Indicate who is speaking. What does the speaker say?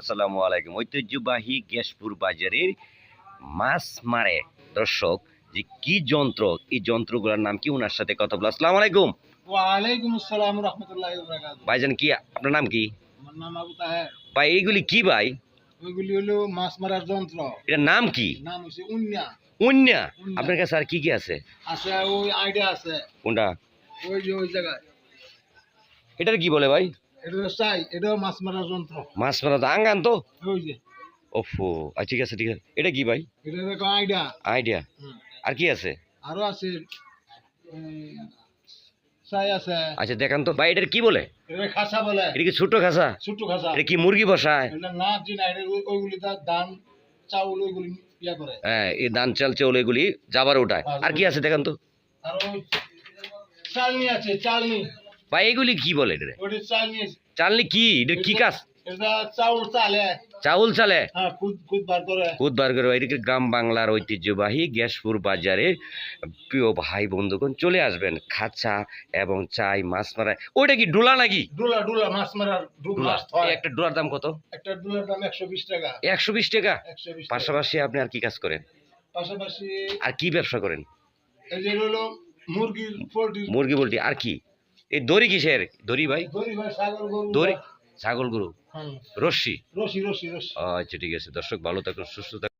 Speaker 1: আসসালামু আলাইকুম। ঐতিহ্যবাহী গ্যাসপুর বাজারের মাছ মারে। দর্শক যে কি যন্ত্র এই যন্ত্রগুলোর নাম কি ওনার সাথে কথা বলা আসসালামু আলাইকুম।
Speaker 2: ওয়ালাইকুম আসসালাম রহমতুল্লাহ বরকাত
Speaker 1: ভাইজান কি আপনার নাম কি?
Speaker 2: আমার নাম আবু তাহের।
Speaker 1: ভাই এইগুলি কি ভাই?
Speaker 2: ওইগুলি হলো মাছ মারার যন্ত্র।
Speaker 1: এটার নাম কি?
Speaker 2: নাম উন্না।
Speaker 1: আপনার কাছে আর কি কি আছে?
Speaker 2: আছে ওই আইডিয়া আছে।
Speaker 1: কোনটা?
Speaker 2: ওই যে ওই জায়গায়।
Speaker 1: এটার কি বলে ভাই?
Speaker 2: এটা চাই এটাও মাছ মারার যন্ত্র।
Speaker 1: মাছ মারা তো আঙ্গান তো?
Speaker 2: ওই যে।
Speaker 1: ওফো আচ্ছা ঠিক আছে ঠিক আছে। এটা কি ভাই?
Speaker 2: এটা দেখো আইডিয়া।
Speaker 1: আইডিয়া। আর কি আছে?
Speaker 2: আরও আছে চাই আছে।
Speaker 1: আচ্ছা দেখান তো। ভাই এটার কি বলে?
Speaker 2: এটা খাসা বলে।
Speaker 1: এটা কি ছোট খাসা?
Speaker 2: খাসা।
Speaker 1: এটা কি মুরগি বসায়?
Speaker 2: না জি না এটা ওইগুলি তার ধান চাউল ওইগুলি ইয়া করে।
Speaker 1: হ্যাঁ এই ধান চাল চৌল এগুলি যাবার ওটায় আর কি আছে দেখান তো?
Speaker 2: আর চালনি আছে চালনি।
Speaker 1: ভাই এগুলি কি বলে এটা
Speaker 2: চালনি
Speaker 1: কি এটা কি কাজ?
Speaker 2: চাউল চালে। হ্যাঁ খুদ বার করে।
Speaker 1: এদিকে গ্রাম বাংলার ঐতিহ্যবাহী গ্যাসপুর বাজারে প্রিয় ভাই বন্ধুগণ চলে আসবেন। খাঁচা এবং চাই মাছ মারা ওইটা কি ডোলা নাকি?
Speaker 2: ডুলা ডুলা মাছ মারার
Speaker 1: একটা ডোলার দাম কত?
Speaker 2: একটা ডুলার দাম একশো বিশ টাকা।
Speaker 1: একশো বিশ টাকা। পাশাপাশি আপনি আর কি কাজ করেন?
Speaker 2: পাশাপাশি
Speaker 1: আর কি ব্যবসা করেন?
Speaker 2: মুরগি পোল্ট্রি।
Speaker 1: মুরগি বলটি আর কি? এই দড়ি কিসের? দড়ি ভাই?
Speaker 2: দড়ি ভাই ছাগল গরু
Speaker 1: রশ্মি গরু? রশ্মি?
Speaker 2: রশি রশি রশি
Speaker 1: আচ্ছা ঠিক আছে। দর্শক ভালো থাকুন সুস্থ থাকুন।